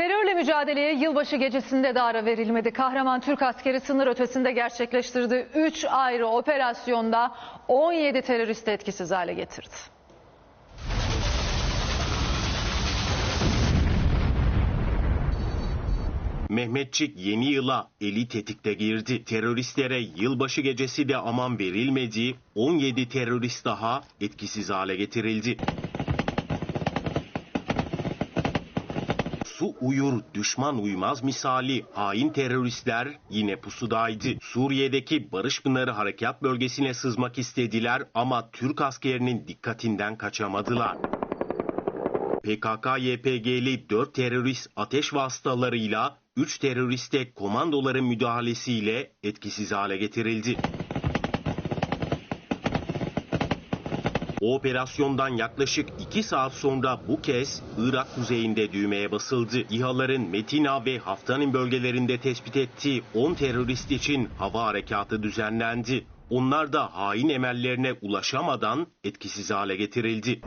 Terörle mücadeleye yılbaşı gecesinde de ara verilmedi. Kahraman Türk askeri sınır ötesinde gerçekleştirdiği 3 ayrı operasyonda 17 teröristi etkisiz hale getirdi. Mehmetçik yeni yıla eli tetikte girdi. Teröristlere yılbaşı gecesi de aman verilmedi. 17 terörist daha etkisiz hale getirildi. Su uyur, düşman uymaz misali hain teröristler yine pusudaydı. Suriye'deki Barış Pınarı Harekat Bölgesi'ne sızmak istediler ama Türk askerinin dikkatinden kaçamadılar. PKK-YPG'li 4 terörist ateş vasıtalarıyla 3 teröriste komandoların müdahalesiyle etkisiz hale getirildi. O operasyondan yaklaşık 2 saat sonra bu kez Irak kuzeyinde düğmeye basıldı. İHA'ların Metina ve Haftanin bölgelerinde tespit ettiği 10 terörist için hava harekatı düzenlendi. Onlar da hain emellerine ulaşamadan etkisiz hale getirildi.